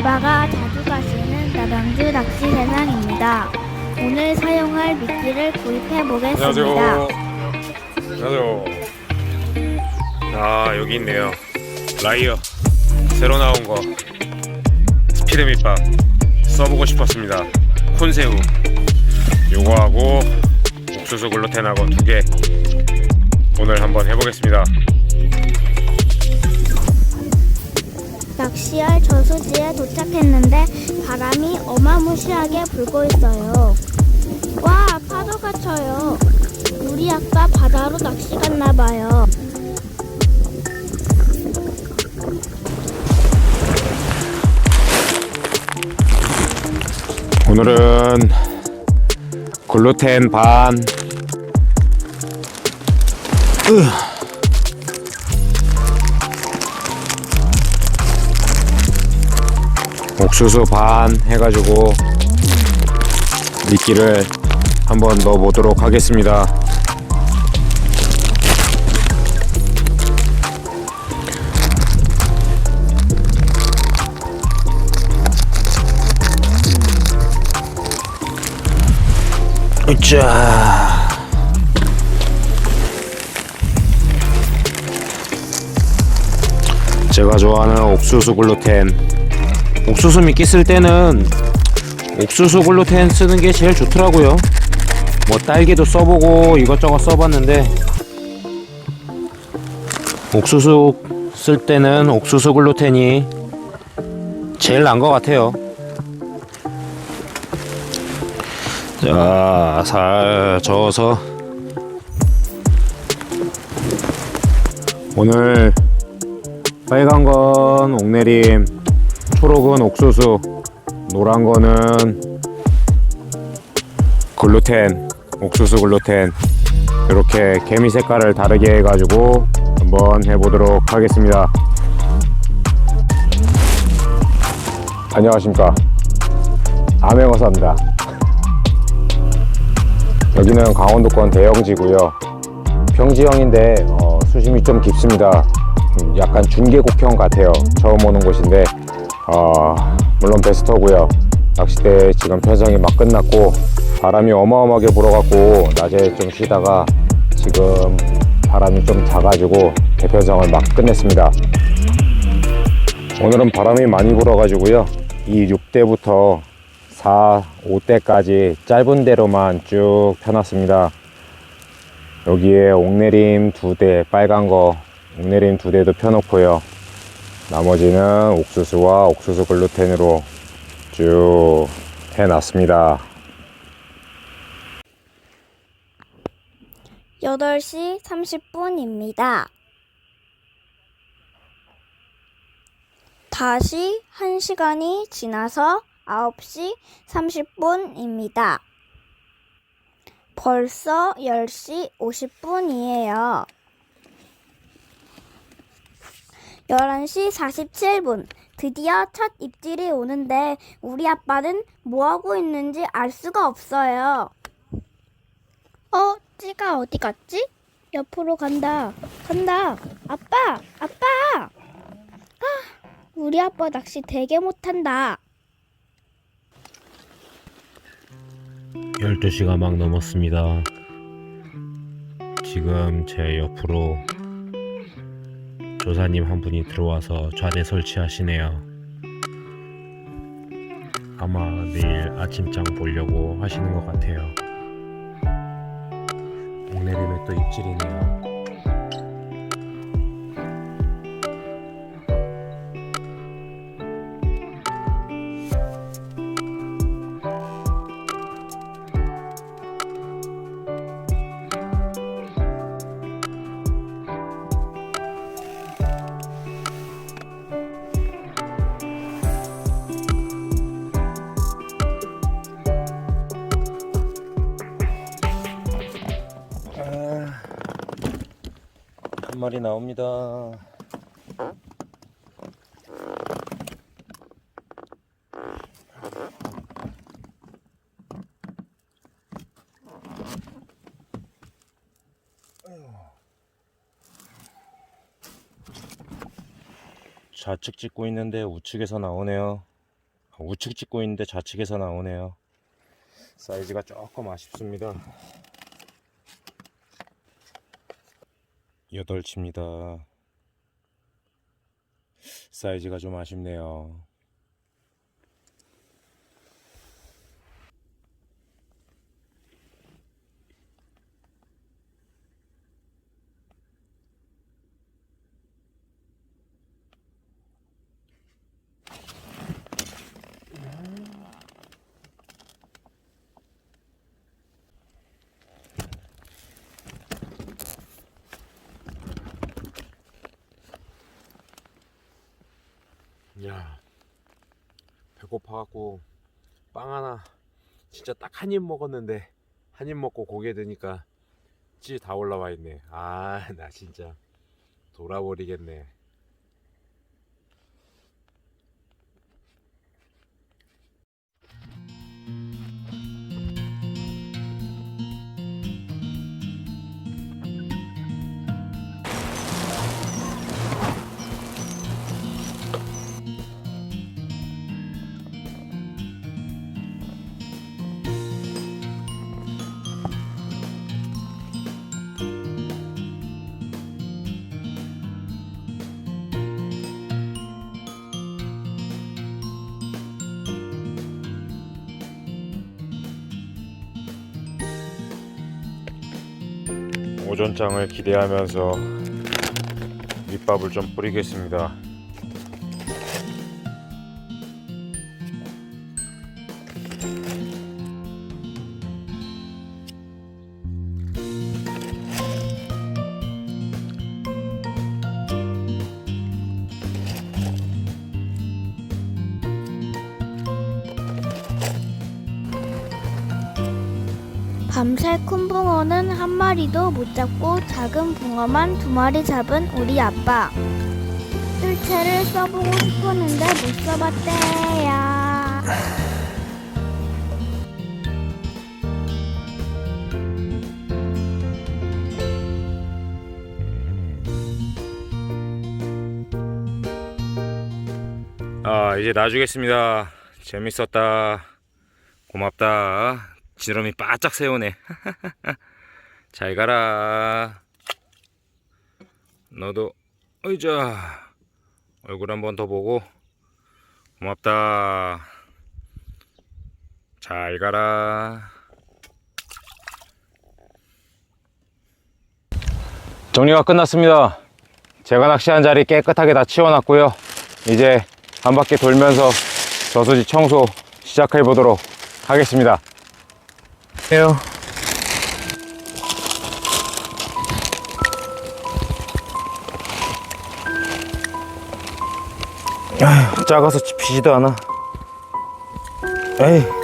아빠가 자주 가시는 나병주 낚시 세상입니다. 오늘 사용할 미끼를 구입해 보겠습니다. 안녕하세요. 안녕하세요. 아 여기 있네요. 라이어 새로 나온 거 스피드 밑밥 써보고 싶었습니다. 콘새우 요거하고 옥수수 글루텐하고 두 개 오늘 한번 해보겠습니다. 낚시할 저수지에 도착했는데 바람이 어마무시하게 불고 있어요. 와, 파도가 쳐요. 우리 아빠 바다로 낚시 갔나 봐요. 오늘은 글루텐 반 으. 옥수수 반 해가지고 미끼를 한번 넣어보도록 하겠습니다. 자. 제가 좋아하는 옥수수 글루텐. 옥수수 미끼 쓸 때는 옥수수 글루텐 쓰는 게 제일 좋더라고요. 뭐 딸기도 써보고 이것저것 써봤는데 옥수수 쓸 때는 옥수수 글루텐이 제일 나은 것 같아요. 자, 살 저어서 오늘 빨간 건 옥내림, 초록은 옥수수, 노란 거는 글루텐, 옥수수 글루텐 이렇게 개미 색깔을 다르게 해가지고 한번 해보도록 하겠습니다. 안녕하십니까 암행어사입니다. 여기는 강원도권 대영지고요. 평지형인데 어, 수심이 좀 깊습니다. 음, 약간 중계곡형 같아요. 처음 오는 곳인데 어, 물론 베스터고요. 낚싯대 지금 편성이 막 끝났고 바람이 어마어마하게 불어갖고 낮에 좀 쉬다가 지금 바람이 좀 작아지고 대편성을 막 끝냈습니다. 오늘은 바람이 많이 불어가지고요. 이 6대부터 4, 5대까지 짧은 대로만 쭉 펴놨습니다. 여기에 옥내림 두 대, 빨간 거, 옥내림 두 대도 펴놓고요. 나머지는 옥수수와 옥수수 글루텐으로 쭉 해놨습니다. 8시 30분입니다. 다시 1시간이 지나서 9시 30분입니다. 벌써 10시 50분이에요. 11시 47분. 드디어 첫 입질이 오는데 우리 아빠는 뭐 하고 있는지 알 수가 없어요. 어, 찌가 어디 갔지? 옆으로 간다. 간다. 아빠! 아빠! 아, 우리 아빠 낚시 되게 못한다. 12시가 막 넘었습니다. 지금 제 옆으로 조사님 한 분이 들어와서 좌대 설치하시네요. 아마 내일 아침장 보려고 하시는 것 같아요. 옥내림에 또 입질이네요. 마리 나옵니다. 좌측 찍고 있는데 우측에서 나오네요. 우측 찍고 있는데 좌측에서 나오네요. 사이즈가 조금 아쉽습니다. 여덟치입니다. 사이즈가 좀 아쉽네요. 야 배고파갖고 빵 하나 진짜 딱 한 입 먹었는데 한 입 먹고 고개 드니까 찌 다 올라와 있네. 아 나 진짜 돌아버리겠네 오전장을 기대하면서 밑밥을 좀 뿌리겠습니다 밤새 큰 붕어는 한 마리도 못 잡고 작은 붕어만 두 마리 잡은 우리 아빠. 뜰채를 써보고 싶었는데 못 써봤대야. 아 이제 놔주겠습니다 재밌었다 고맙다 지렁이 바짝 세우네. 잘 가라. 너도 의자. 얼굴 한번 더 보고. 고맙다. 잘 가라. 정리가 끝났습니다. 제가 낚시한 자리 깨끗하게 다 치워놨고요. 이제 한 바퀴 돌면서 저수지 청소 시작해 보도록 하겠습니다. 에요. 아휴, 작아서 집히지도 않아. 에이.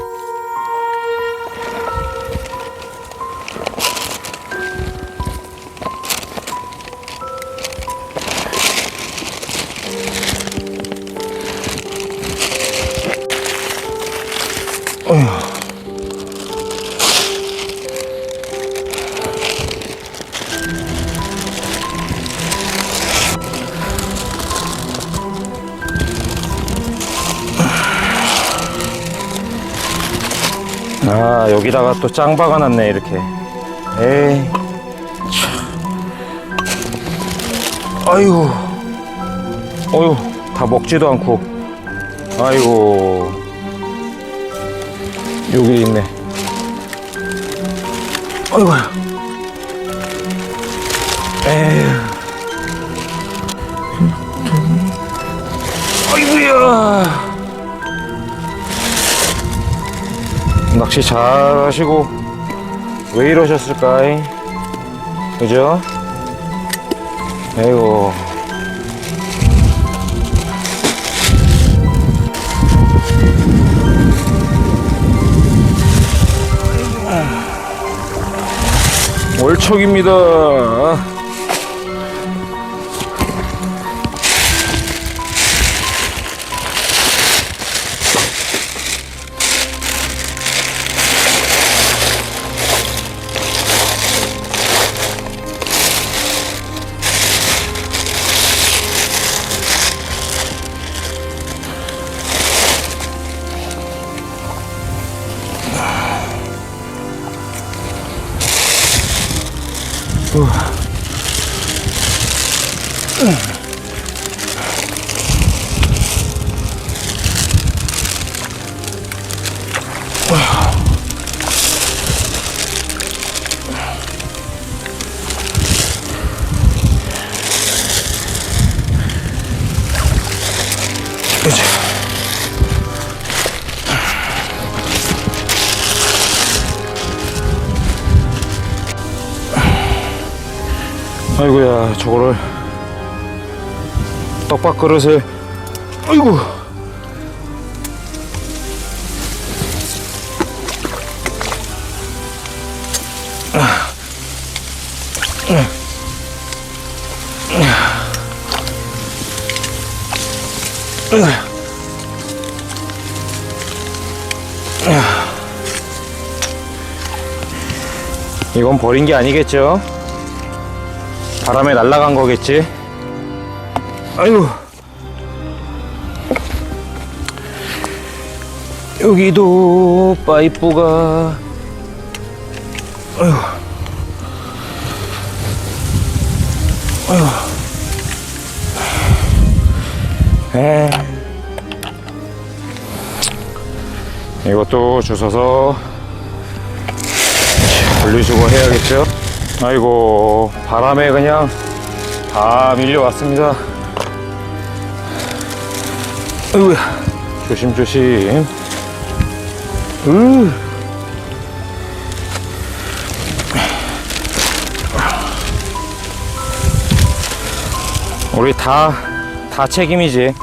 아 여기다가 또 짱 박아 놨네 이렇게. 에이 참. 아이고 어휴 다 먹지도 않고. 아이고. 여기 있네. 아이고야 에휴. 아이고야 낚시 잘 하시고 왜 이러셨을까? 그죠? 에이고 월척입니다 哇嗯 아이고야 저거를. 떡밥 그릇에. 아이고. 이건 버린 게 아니겠죠? 바람에 날아간 거겠지? 아유. 여기도 파이프가 아유. 아유. 에. 이것도 주워서 분리수거 해야겠죠? 아이고 바람에 그냥 다 밀려왔습니다. 으 조심 조심. 으. 우리 다 다 책임이지.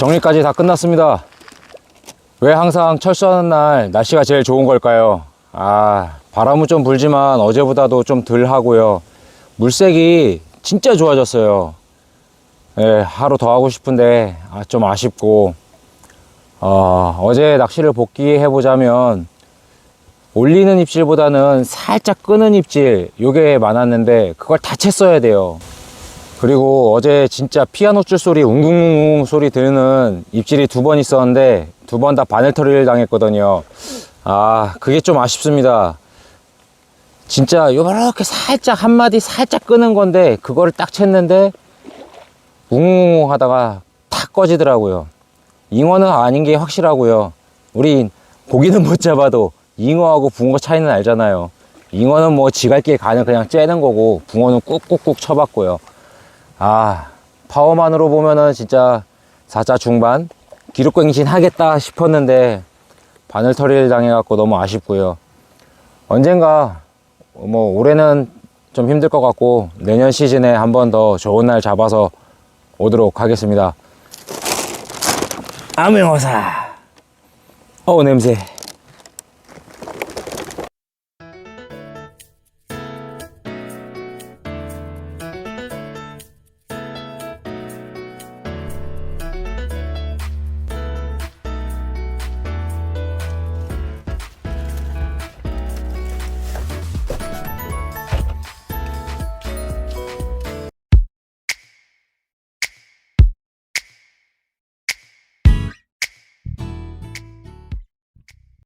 정리까지 다 끝났습니다. 왜 항상 철수하는 날 날씨가 제일 좋은 걸까요? 아, 바람은 좀 불지만 어제보다도 좀 덜 하고요. 물색이 진짜 좋아졌어요. 예, 하루 더 하고 싶은데 아, 좀 아쉽고 어, 어제 낚시를 복귀해 보자면 올리는 입질보다는 살짝 끄는 입질 요게 많았는데 그걸 다 챘어야 돼요. 그리고 어제 진짜 피아노 줄 소리 웅궁웅궁 소리 들리는 입질이 두 번 있었는데 두 번 다 바늘터리를 당했거든요. 아 그게 좀 아쉽습니다. 진짜 요렇게 살짝 한 마디 살짝 끄는 건데 그거를 딱 챘는데 웅웅웅 하다가 탁 꺼지더라고요. 잉어는 아닌 게 확실하고요. 우리 고기는 못 잡아도 잉어하고 붕어 차이는 알잖아요. 잉어는 뭐 지갈길 가는 그냥 째는 거고 붕어는 꾹꾹꾹 쳐봤고요. 아 파워만으로 보면은 진짜 4자 중반 기록갱신 하겠다 싶었는데 바늘터리를 당해갖고 너무 아쉽고요. 언젠가 뭐 올해는 좀 힘들 것 같고 내년 시즌에 한 번 더 좋은 날 잡아서 오도록 하겠습니다. 암행어사. 어우 냄새